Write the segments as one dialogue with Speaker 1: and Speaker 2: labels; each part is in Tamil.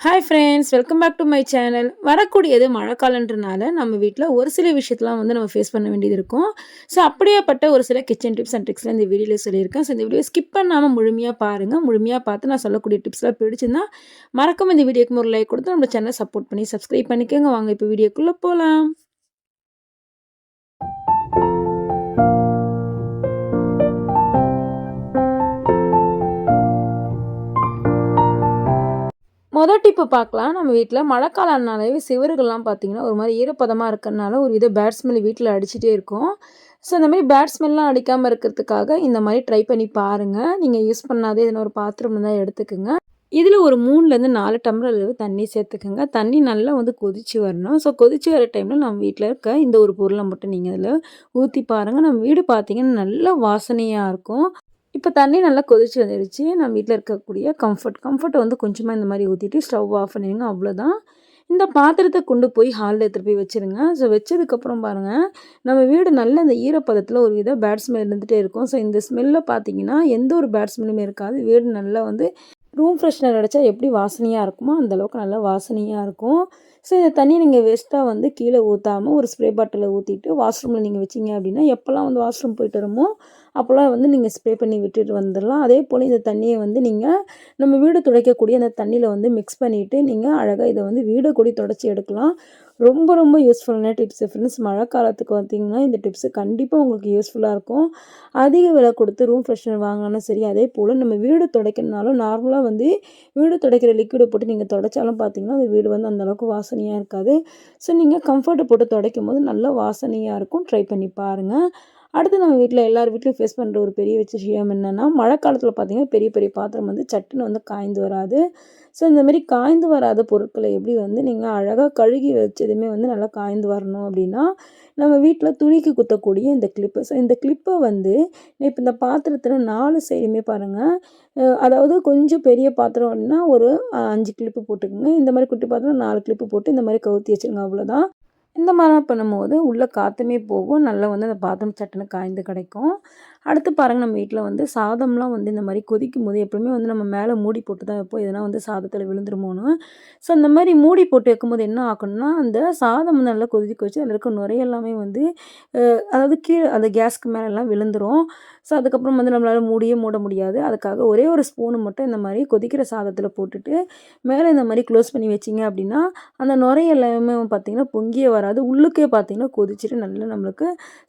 Speaker 1: Hi friends welcome back to my channel வரக்கூடியது மழைக்காலன்றனால நம்ம வீட்டில் ஒரு சில விஷயத்தெலாம் வந்து நம்ம ஃபேஸ் பண்ண வேண்டியது இருக்கும். ஸோ அப்படியேப்பட்ட ஒரு சில கிச்சன் டிப்ஸ் அண்ட் ட்ரிக்ஸ்லாம் இந்த வீடியோவில் சொல்லியிருக்கேன். ஸோ இந்த வீடியோ ஸ்கிப் பண்ணாமல் முழுமையாக பாருங்கள் முழுமையாக பார்த்து நான் சொல்லக்கூடிய டிப்ஸ்லாம் பிடிச்சிருந்தா மறக்காம இந்த வீடியோக்கு ஒரு லைக் கொடுத்து நம்ம சேனலை சப்போர்ட் பண்ணி சப்ஸ்கிரைப் பண்ணிக்கோங்க. வாங்க இப்போ வீடியோக்குள்ளே போகலாம் மொதல் டிப்பு பார்க்கலாம் நம்ம வீட்டில் மழைக்காலம்னாலே சிவர்கள்லாம் பார்த்தீங்கன்னா ஒரு மாதிரி ஈரப்பதமாக இருக்கிறனால ஒரு வித பேட் ஸ்மெல் வீட்டில் அடிச்சுட்டே இருக்கும். ஸோ இந்த மாதிரி பேட் ஸ்மெல்லாம் அடிக்காமல் இருக்கிறதுக்காக இந்த மாதிரி ட்ரை பண்ணி பாருங்கள் நீங்கள் யூஸ் பண்ணாதே இதில் ஒரு பாத்திரம் இருந்தால் எடுத்துக்கோங்க. இதில் ஒரு மூணுலேருந்து நாலு டம்ளர் அளவு தண்ணி சேர்த்துக்கோங்க. தண்ணி நல்லா வந்து கொதித்து வரணும். ஸோ கொதித்து வர டைமில் நம்ம வீட்டில் இருக்க இந்த ஒரு பொருளை மட்டும் நீங்கள் அதில் ஊற்றி பாருங்கள் நம்ம வீடு பார்த்தீங்கன்னா நல்லா வாசனையாக இருக்கும். இப்போ தண்ணி நல்லா கொதிச்சு வந்துடுச்சு நம்ம வீட்டில் இருக்கக்கூடிய கம்ஃபர்ட் கம்ஃபர்ட்டை வந்து கொஞ்சமாக இந்த மாதிரி ஊற்றிட்டு ஸ்டவ் ஆஃப் பண்ணிடுங்க அவ்வளோதான் இந்த பாத்திரத்தை கொண்டு போய் ஹாலில் எடுத்துகிட்டு போய் வச்சுருங்க. ஸோ வச்சதுக்கப்புறம் பாருங்கள் நம்ம வீடு நல்ல இந்த ஈரப்பதத்தில் ஒரு வித பேட் ஸ்மெல் இருந்துகிட்டே இருக்கும். ஸோ இந்த ஸ்மெல்லை பார்த்தீங்கன்னா எந்த ஒரு பேட் ஸ்மெல்லுமே இருக்காது. வீடு நல்லா வந்து ரூம் ஃப்ரெஷ்னர் அடித்தா எப்படி வாசனையாக இருக்குமோ அந்தளவுக்கு நல்லா வாசனையாக இருக்கும். ஸோ இந்த தண்ணியை நீங்கள் வேஸ்ட்டாக வந்து கீழே ஊற்றாமல் ஒரு ஸ்ப்ரே பாட்டிலில் ஊற்றிட்டு வாஷ்ரூமில் நீங்கள் வச்சிங்க அப்படின்னா எப்போல்லாம் வந்து வாஷ்ரூம் போயிட்டு வரமோ அப்போல்லாம் வந்து நீங்கள் ஸ்ப்ரே பண்ணி விட்டுட்டு வந்துடலாம். அதே போல் இந்த தண்ணியை வந்து நீங்கள் நம்ம வீடு துடைக்கக்கூடிய அந்த தண்ணியில் வந்து மிக்ஸ் பண்ணிவிட்டு நீங்கள் அழகாக இதை வந்து வீடை கூடி தொடச்சி எடுக்கலாம். ரொம்ப ரொம்ப யூஸ்ஃபுல்லான டிப்ஸ் ஃப்ரெண்ட்ஸ் மழை காலத்துக்கு பார்த்தீங்கன்னா இந்த டிப்ஸு கண்டிப்பாக உங்களுக்கு யூஸ்ஃபுல்லாக இருக்கும். அதிக விலை கொடுத்து ரூம் ஃப்ரெஷ்னர் வாங்கினாலும் சரி அதே போல் நம்ம வீடு துடைக்கணுனாலும் நார்மலாக வந்து வீடு துடைக்கிற லிக்விடை போட்டு நீங்கள் துடைச்சாலும் பார்த்தீங்கன்னா அந்த வீடு வந்து அந்தளவுக்கு வாசனையாக இருக்காது. ஸோ நீங்கள் கம்ஃபர்ட்டை போட்டு துடைக்கும் போது நல்ல வாசனையாக இருக்கும். ட்ரை பண்ணி பாருங்கள் அடுத்து நம்ம வீட்டில் எல்லார் வீட்லையும் ஃபேஸ் பண்ணுற ஒரு பெரிய விஷயம் என்னென்னா மழை காலத்தில் பார்த்திங்கன்னா பெரிய பெரிய பாத்திரம் வந்து சட்டுன்னு வந்து காய்ந்து வராது. ஸோ இந்த மாதிரி காய்ந்து வராத பொருட்களை எப்படி வந்து நீங்கள் அழகாக கழுகி வச்சதுமே வந்து நல்லா காய்ந்து வரணும் அப்படின்னா நம்ம வீட்டில் துணிக்கு குத்தக்கூடிய இந்த கிளிப்பு ஸோ இந்த கிளிப்பை வந்து இப்போ இந்த பாத்திரத்தில் நாலு சைடுமே பாருங்கள் அதாவது கொஞ்சம் பெரிய பாத்திரம் அப்படின்னா ஒரு அஞ்சு கிளிப்பு போட்டுக்கோங்க. இந்த மாதிரி குட்டி பாத்திரம் நாலு கிளிப்பு போட்டு இந்த மாதிரி கவுத்தி வச்சுருங்க அவ்வளோதான் இந்த மாதிரிலாம் பண்ணும்போது உள்ளே காற்றுமே போகும். நல்லா வந்து அந்த பாத்ரூம் சட்டுன்னு காய்ந்து கிடைக்கும். அடுத்து பாருங்கள் நம்ம வீட்டில் வந்து சாதம்லாம் வந்து இந்த மாதிரி கொதிக்கும் போது எப்பவுமே வந்து நம்ம மேலே மூடி போட்டு தான் வைப்போம். எதனா வந்து சாதத்தில் விழுந்துருமோன்னு. ஸோ அந்த மாதிரி மூடி போட்டு வைக்கும்போது என்ன ஆகணும்னா அந்த சாதம் வந்து நல்லா கொதிக்க வச்சு அதில் இருக்க நுரையெல்லாமே வந்து அதாவது கீழே அந்த கேஸ்க்கு மேலெல்லாம் விழுந்துரும். ஸோ அதுக்கப்புறம் வந்து நம்மளால் மூடியே மூட முடியாது. அதுக்காக ஒரே ஒரு ஸ்பூனு மட்டும் இந்த மாதிரி கொதிக்கிற சாதத்தில் போட்டுட்டு மேலே இந்த மாதிரி க்ளோஸ் பண்ணி வச்சிங்க அப்படின்னா அந்த நுரையெல்லாமே பார்த்திங்கன்னா பொங்கியே வராது. உள்ளுக்கே பார்த்திங்கன்னா கொதிச்சுட்டு நல்லா நம்மளுக்கு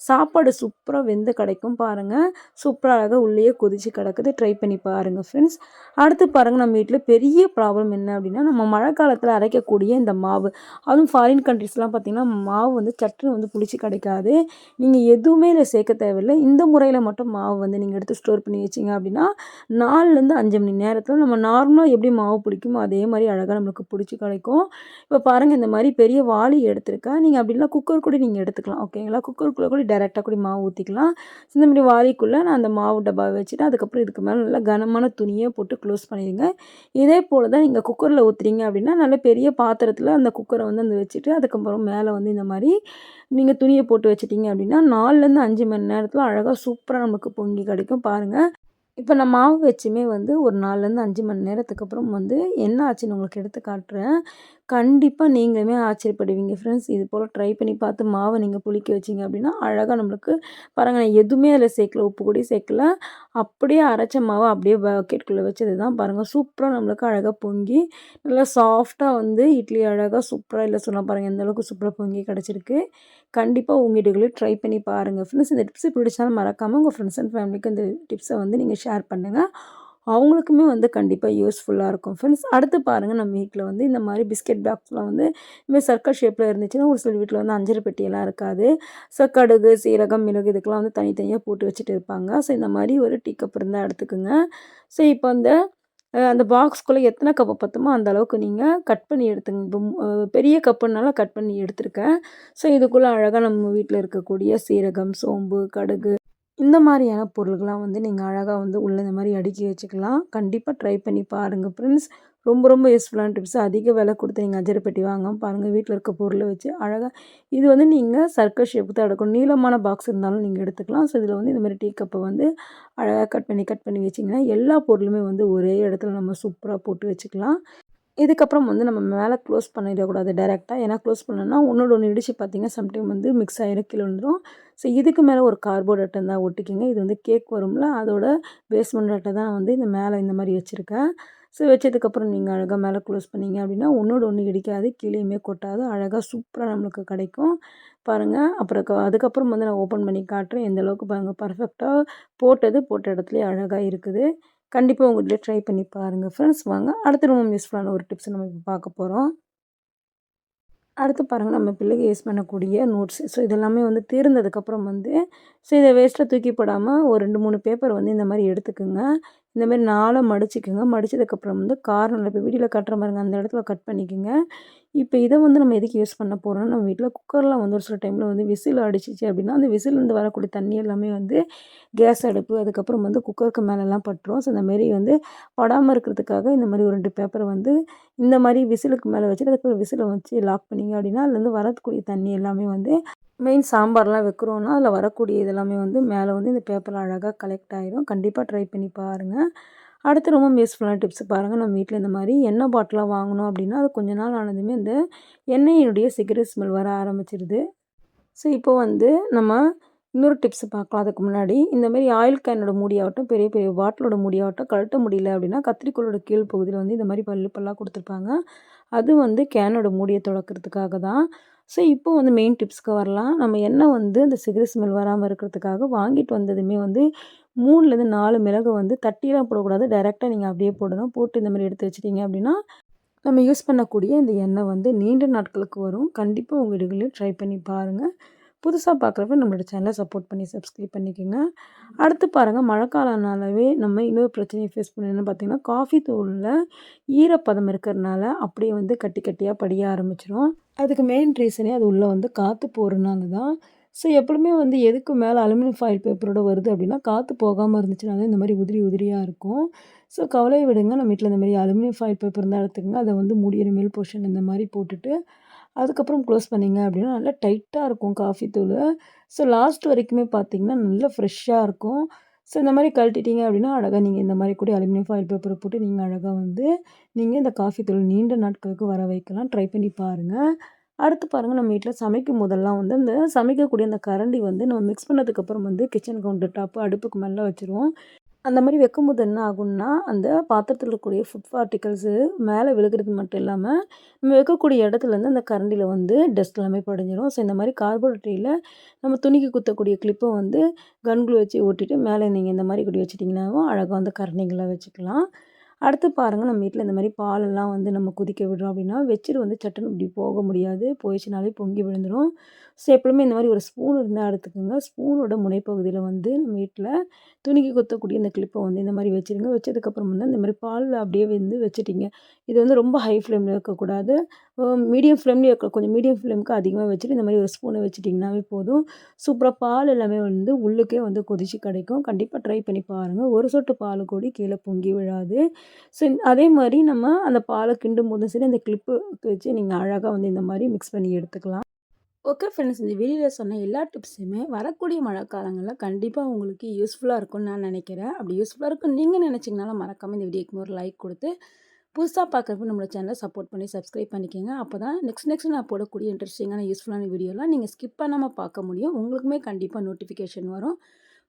Speaker 1: சாப்பாடு சூப்பராக வெந்து கிடைக்கும் பாருங்கள் சூப்பராக உள்ளேயே கொதிச்சு கிடக்குது. ட்ரை பண்ணி பாருங்கள் ஃப்ரெண்ட்ஸ் அடுத்து பாருங்கள் நம்ம வீட்டில் பெரிய ப்ராப்ளம் என்ன அப்படின்னா நம்ம மழை காலத்தில் அரைக்கக்கூடிய இந்த மாவு. அதுவும் ஃபாரின் கண்ட்ரிஸ்லாம் பார்த்திங்கன்னா மாவு வந்து சட்டுன்னு வந்து புளிச்சு கிடைக்காது. நீங்கள் எதுவுமே இல்லை சேர்க்க தேவையில்லை. இந்த முறையில் மட்டும் மாவு வந்து நீங்கள் எடுத்து ஸ்டோர் பண்ணி வச்சிங்க அப்படின்னா நாலுலேருந்து அஞ்சு மணி நேரத்தில் நம்ம நார்மலாக எப்படி மாவு பிடிக்குமோ அதே மாதிரி அழகாக நம்மளுக்கு பிடிச்சி கிடைக்கும். இப்போ பாருங்கள் இந்த மாதிரி பெரிய வாளி எடுத்திருக்கேன். நீங்கள் அப்படின்னா குக்கர் கூட நீங்கள் எடுத்துக்கலாம் ஓகேங்களா குக்கருக்குள்ளே கூட டேரெக்டாக கூட மாவு ஊற்றிக்கலாம் இந்த மாதிரி வாளி வாளிக்குள்ளே நான் அந்த மாவு டப்பாவை வச்சுட்டு அதுக்கப்புறம் இதுக்கு மேலே நல்லா கனமான துணியை போட்டு க்ளோஸ் பண்ணிடுங்க. இதே போல் தான் நீங்கள் குக்கரில் ஊற்றுறீங்க அப்படின்னா நல்ல பெரிய பாத்திரத்தில் அந்த குக்கரை வந்து அந்த வச்சுட்டு அதுக்கப்புறம் மேலே வந்து இந்த மாதிரி நீங்கள் துணியை போட்டு வச்சிட்டிங்க அப்படின்னா நாலுலேருந்து அஞ்சு மணி நேரத்தில் அழகாக சூப்பராக நமக்கு பொங்கி கிடைக்கும். பாருங்கள் இப்போ நான் மாவு வச்சுமே வந்து ஒரு நாலுலேருந்து அஞ்சு மணி நேரத்துக்கு அப்புறம் வந்து என்ன ஆச்சுன்னு உங்களுக்கு எடுத்து காட்டுறேன். கண்டிப்பாக நீங்களுமே ஆச்சரியப்படுவீங்க ஃப்ரெண்ட்ஸ் இது போல் ட்ரை பண்ணி பார்த்து மாவை நீங்கள் புளிக்க வச்சிங்க அப்படின்னா அழகாக நம்மளுக்கு பாருங்கள் நான் எதுவுமே அதில் சேர்க்கல. உப்பு கூட சேர்க்கல. அப்படியே அரைச்ச மாவை அப்படியே பக்கெட்டுக்குள்ளே வச்சது தான் பாருங்கள் சூப்பராக நம்மளுக்கு அழகாக பொங்கி நல்லா சாஃப்டாக வந்து இட்லி அழகாக சூப்பராக இல்லை சொன்னால் பாருங்கள் எந்த அளவுக்கு சூப்பராக பொங்கி கிடச்சிருக்கு. கண்டிப்பாக உங்கள் வீடுகளில் ட்ரை பண்ணி பாருங்கள் ஃப்ரெண்ட்ஸ் இந்த டிப்ஸ் பிடிச்சாலும் மறக்காமல் உங்கள் ஃப்ரெண்ட்ஸ் அண்ட் ஃபேமிலிக்கு இந்த டிப்ஸை வந்து நீங்கள் ஷேர் பண்ணுங்கள் அவங்களுக்குமே வந்து கண்டிப்பாக யூஸ்ஃபுல்லாக இருக்கும். ஃப்ரெண்ட்ஸ் அடுத்து பாருங்கள் நம்ம வீட்டில் வந்து இந்த மாதிரி பிஸ்கெட் பாக்ஸ்லாம் வந்து இதுமாதிரி சர்க்கர் ஷேப்பில் இருந்துச்சுன்னா ஒரு சில வீட்டில் வந்து அஞ்சரை பெட்டியெல்லாம் இருக்காது. ஸோ கடுகு சீரகம் மிளகு இதுக்கெல்லாம் வந்து தனித்தனியாக போட்டு வச்சுட்டு இருப்பாங்க. ஸோ இந்த மாதிரி ஒரு டீ கப் இருந்தால் எடுத்துக்கோங்க. ஸோ இப்போ அந்த அந்த பாக்ஸ்குள்ளே எத்தனை கப்பு பார்த்தோமோ அந்த அளவுக்கு நீங்கள் கட் பண்ணி எடுத்துங்க. இப்போ பெரிய கப்புனால கட் பண்ணி எடுத்துருக்கேன். ஸோ இதுக்குள்ளே அழகாக நம்ம வீட்டில் இருக்கக்கூடிய சீரகம் சோம்பு கடுகு இந்த மாதிரியான பொருள்கள்லாம் வந்து நீங்கள் அழகாக வந்து உள்ளே இந்த மாதிரி அடுக்கி வச்சுக்கலாம். கண்டிப்பாக ட்ரை பண்ணி பாருங்கள் ஃப்ரெண்ட்ஸ் ரொம்ப ரொம்ப யூஸ்ஃபுல்லான டிப்ஸ் அதிக விலை கொடுத்து நீங்கள் அஜரப்பெட்டி வாங்க பாருங்கள் வீட்டில் இருக்க பொருளை வச்சு அழகாக இது வந்து நீங்கள் சர்க்கஸ் ஷேப்பு தான் எடுக்கணும். நீளமான பாக்ஸ் இருந்தாலும் நீங்கள் எடுத்துக்கலாம். ஸோ இதில் வந்து இந்த மாதிரி டீ கப்பை வந்து அழகாக கட் பண்ணி கட் பண்ணி வச்சிங்கன்னா எல்லா பொருளுமே வந்து ஒரே இடத்துல நம்ம சூப்பராக போட்டு வச்சுக்கலாம். இதுக்கப்புறம் வந்து நம்ம மேலே க்ளோஸ் பண்ணிடக்கூடாது டைரெக்டாக ஏன்னா க்ளோஸ் பண்ணோன்னா ஒன்றோட ஒன்று இடித்து பார்த்தீங்கன்னா சம்டைம் வந்து மிக்ஸ் ஆகிடும் கீழே வந்துடும் ஸோ இதுக்கு மேலே ஒரு கார்போர்ட் அட்டை தான் ஒட்டிக்கிங்க. இது வந்து கேக் வரும்ல அதோட பேஸ்மெண்ட் அட்டை தான் வந்து இந்த மேலே இந்த மாதிரி வச்சுருக்கேன். ஸோ வச்சதுக்கப்புறம் நீங்கள் அழகாக மேலே க்ளோஸ் பண்ணீங்க அப்படின்னா ஒன்றோட ஒன்று இடிக்காது கீழேயுமே கொட்டாது அழகாக சூப்பராக நம்மளுக்கு கிடைக்கும். பாருங்கள் அப்புறம் க அதுக்கப்புறம் வந்து நான் ஓப்பன் பண்ணி காட்டுறேன். எந்த அளவுக்கு பாருங்கள் பர்ஃபெக்டாக போட்டது போட்ட இடத்துலையே அழகாக இருக்குது. கண்டிப்பாக உங்கள் வீட்டில் ட்ரை பண்ணி பாருங்கள் ஃப்ரெண்ட்ஸ் வாங்க. அடுத்த ரொம்ப யூஸ்ஃபுல்லான ஒரு டிப்ஸ் நம்ம இப்போ பார்க்க போகிறோம் அடுத்து பாருங்கள் நம்ம பிள்ளைக்கு யூஸ் பண்ணக்கூடிய நோட்ஸ் ஸோ இதெல்லாமே வந்து தீர்ந்ததுக்கப்புறம் வந்து ஸோ இதை வேஸ்ட்டாக தூக்கி போடாமல் ஒரு ரெண்டு மூணு பேப்பர் வந்து இந்த மாதிரி எடுத்துக்கோங்க. இந்த மாதிரி நாளாக மடிச்சுக்கோங்க. மடித்ததுக்கப்புறம் வந்து கார்னரில் இப்போ வீடியோவில் கட்டுற மாதிரிங்க. அந்த இடத்துல கட் பண்ணிக்கோங்க. இப்போ இதை வந்து நம்ம எதுக்கு யூஸ் பண்ண போகிறோம்னா நம்ம வீட்டில் குக்கர்லாம் வந்து ஒரு சில டைமில் வந்து விசில் அடிச்சிச்சு அப்படின்னா அந்த விசிலேருந்து வரக்கூடிய தண்ணி எல்லாமே வந்து கேஸ் அடுப்பு அதுக்கப்புறம் வந்து குக்கருக்கு மேலெல்லாம் பட்டுரும். ஸோ இந்தமாரி வந்து படாமல் இருக்கிறதுக்காக இந்த மாதிரி ஒரு ரெண்டு பேப்பரை வந்து இந்த மாதிரி விசிலுக்கு மேலே வச்சுட்டு அதுக்கப்புறம் விசிலை வச்சு லாக் பண்ணிங்க அப்படின்னா அதுலேருந்து வரக்கூடிய தண்ணி எல்லாமே வந்து மெயின் சாம்பார்லாம் வைக்கிறோன்னா அதில் வரக்கூடிய இதெல்லாமே வந்து மேலே வந்து இந்த பேப்பரில் அழகாக கலெக்ட் ஆகிடும் கண்டிப்பாக ட்ரை பண்ணி பாருங்கள் அடுத்து ரொம்ப யூஸ்ஃபுல்லான டிப்ஸ் பாருங்கள் நம்ம வீட்டில் இந்த மாதிரி எண்ணெய் பாட்டிலாம் வாங்கணும் அப்படின்னா அது கொஞ்ச நாள் ஆனதுமே இந்த எண்ணெயினுடைய சிகரெட் ஸ்மெல் வர ஆரம்பிச்சிருது. ஸோ இப்போ வந்து நம்ம இன்னொரு டிப்ஸ் பார்க்கலாம். அதுக்கு முன்னாடி இந்த மாதிரி ஆயில் கேனோட மூடியாகட்டும் பெரிய பெரிய பாட்டிலோட மூடியாகட்டும் கழட்ட முடியல அப்படின்னா கத்திரிக்கோளோட கீழ் பகுதியில் வந்து இந்த மாதிரி பல்லு பல்லாக கொடுத்துருப்பாங்க. அது வந்து கேனோட மூடியை தொடக்கிறதுக்காக தான். ஸோ இப்போ வந்து மெயின் டிப்ஸ்க்கு வரலாம். நம்ம எண்ணெய் வந்து அந்த சிகரெட் ஸ்மெல் வராமல் இருக்கிறதுக்காக வாங்கிட்டு வந்ததுமே வந்து மூணுலேருந்து நாலு மிளகு வந்து தட்டிலாம் போடக்கூடாது. டைரெக்டாக நீங்கள் அப்படியே போடணும். போட்டு இந்த மாதிரி எடுத்து வச்சிட்டிங்க அப்படின்னா நம்ம யூஸ் பண்ணக்கூடிய இந்த எண்ணெய் வந்து நீண்ட நாட்களுக்கு வரும். கண்டிப்பாக உங்கள் வீடுகளையும் ட்ரை பண்ணி பாருங்கள் புதுசாக பார்க்குறப்ப நம்மளோட சேனலை சப்போர்ட் பண்ணி சப்ஸ்கிரைப் பண்ணிக்கோங்க. அடுத்து பாருங்கள் மழைக்காலனாலவே நம்ம இன்னொரு பிரச்சனையை ஃபேஸ் பண்ணணும்னு பார்த்திங்கன்னா காஃபி தூளில் ஈரப்பதம் இருக்கிறதுனால அப்படியே வந்து கட்டி கட்டியாக படிய ஆரம்பிச்சிடும் அதுக்கு மெயின் ரீசனே அது உள்ளே வந்து காற்று போகிறனால தான். ஸோ எப்பவுமே வந்து எதுக்கு மேலே அலுமினியம் ஃபாயில் பேப்பரோட வருது அப்படின்னா காற்று போகாமல் இருந்துச்சுனாலே இந்த மாதிரி உதிரி உதிரியாக இருக்கும். ஸோ கவலையை விடுங்க நம்ம வீட்டில் இந்த மாதிரி அலுமினியம் ஃபாயில் பேப்பர் இருந்தால் எடுத்துக்கோங்க. அதை வந்து முடியிற மேல் போர்ஷன் இந்த மாதிரி போட்டுட்டு அதுக்கப்புறம் க்ளோஸ் பண்ணிங்க அப்படின்னா நல்லா டைட்டாக இருக்கும் காஃபி தூள். ஸோ லாஸ்ட் வரைக்குமே பார்த்தீங்கன்னா நல்லா ஃப்ரெஷ்ஷாக இருக்கும். ஸோ இந்த மாதிரி கழட்டிட்டீங்க அப்படின்னா அழகாக நீங்கள் இந்த மாதிரி கூட அலுமினியம் ஃபாயில் பேப்பரை போட்டு நீங்கள் அழகாக வந்து நீங்கள் இந்த காஃபி தூள் நீண்ட நாட்களுக்கு வர வைக்கலாம். ட்ரை பண்ணி பாருங்கள் அடுத்து பாருங்கள் நம்ம வீட்டில் சமைக்கும் போதெல்லாம் வந்து இந்த சமைக்கக்கூடிய அந்த கரண்டி வந்து நம்ம மிக்ஸ் பண்ணதுக்கப்புறம் வந்து கிச்சன் கவுண்டர் டாப்பு அடுப்புக்கு மேலே வச்சுருவோம். அந்த மாதிரி வைக்கும்போது என்ன ஆகும்னா அந்த பாத்திரத்தில் இருக்கக்கூடிய ஃபுட் பார்ட்டிகல்ஸு மேலே விழுகிறது மட்டும் இல்லாமல் நம்ம வைக்கக்கூடிய இடத்துலேருந்து அந்த கரண்டியில் வந்து டஸ்ட் எல்லாமே படிஞ்சிடும் ஸோ இந்த மாதிரி கார்போரேட்டரியில் நம்ம துணிக்கு குத்தக்கூடிய கிளிப்பை வந்து கன்குளு வச்சு ஓட்டிட்டு மேலே நீங்கள் இந்த மாதிரி கூடி வச்சிட்டிங்கனாவும் அழகாக வந்து கரண்டிங்களை வச்சுக்கலாம். அடுத்து பாருங்கள் நம்ம வீட்டில் இந்த மாதிரி பாலெல்லாம் வந்து நம்ம கொதிக்க விடுறோம் அப்படின்னா வச்சுட்டு வந்து சட்டுன்னு இப்படி போக முடியாது. போயிடுச்சுனாலே பொங்கி விழுந்துடும் ஸோ எப்பவுமே இந்த மாதிரி ஒரு ஸ்பூன் இருந்தால் எடுத்துக்கோங்க. ஸ்பூனோட முனைப்பகுதியில் வந்து நம்ம வீட்டில் துணிக்கு கொத்தக்கூடிய இந்த கிளிப்பை வந்து இந்த மாதிரி வச்சுருங்க. வச்சதுக்கப்புறம் வந்து இந்த மாதிரி பாலில் அப்படியே வந்து வச்சுட்டிங்க. இது வந்து ரொம்ப ஹை ஃப்ளேமில் இருக்கக்கூடாது. மீடியம் ஃப்ளேம்லேயே கொஞ்சம் மீடியம் ஃப்ளேமுக்கு அதிகமாக வச்சுட்டு இந்த மாதிரி ஒரு ஸ்பூனை வச்சுட்டிங்கனாவே போதும். சூப்பராக பால் எல்லாமே வந்து உள்ளுக்கே வந்து கொதிச்சு கிடைக்கும். கண்டிப்பாக ட்ரை பண்ணி பாருங்கள் ஒரு சொட்டு பால் கூட கீழே பொங்கி விழாது. ஸோ அதே மாதிரி நம்ம அந்த பாலை கிண்டும் போதும் சரி அந்த கிளிப்பு வச்சு நீங்கள் அழகாக வந்து இந்த மாதிரி மிக்ஸ் பண்ணி எடுத்துக்கலாம். ஓகே ஃப்ரெண்ட்ஸ் இந்த வீடியோவில் சொன்ன எல்லா டிப்ஸுமே வரக்கூடிய மழை காலங்களில் கண்டிப்பாக உங்களுக்கு யூஸ்ஃபுல்லாக இருக்கும்னு நான் நினைக்கிறேன். அப்படி யூஸ்ஃபுல்லாக இருக்கும் நீங்கள் நினச்சிங்கனாலும் மறக்காமல் இந்த வீடியோக்கு ஒரு லைக் கொடுத்து புதுசாக பார்க்குறப்ப நம்மளோட சேனலை சப்போர்ட் பண்ணி சப்ஸ்கிரைப் பண்ணிக்கோங்க. அப்போ தான் நெக்ஸ்ட் நெக்ஸ்ட் நான் போடக்கூடிய இன்ட்ரெஸ்டிங்கான யூஸ்ஃபுல்லான வீடியோலாம் நீங்கள் ஸ்கிப் பண்ணாமல் பார்க்க முடியும். உங்களுக்குமே கண்டிப்பாக நோட்டிஃபிகேஷன் வரும்.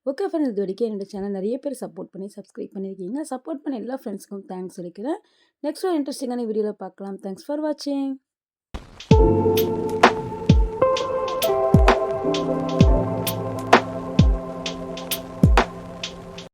Speaker 1: ஓகே ஃப்ரெண்ட்ஸ் இது வரைக்கும் என்னோடய சேனல் நிறைய பேர் சப்போர்ட் பண்ணி சப்ஸ்கிரைப் பண்ணியிருக்கீங்க சப்போர்ட் பண்ண எல்லா ஃப்ரெண்ட்ஸ்க்கும் தேங்க்ஸ் சொல்லிக்கிறேன் நெக்ஸ்ட் ஒரு இன்ட்ரெஸ்டிங்கான வீடியோவில் பார்க்கலாம். தேங்க்ஸ் ஃபார் வாட்சிங்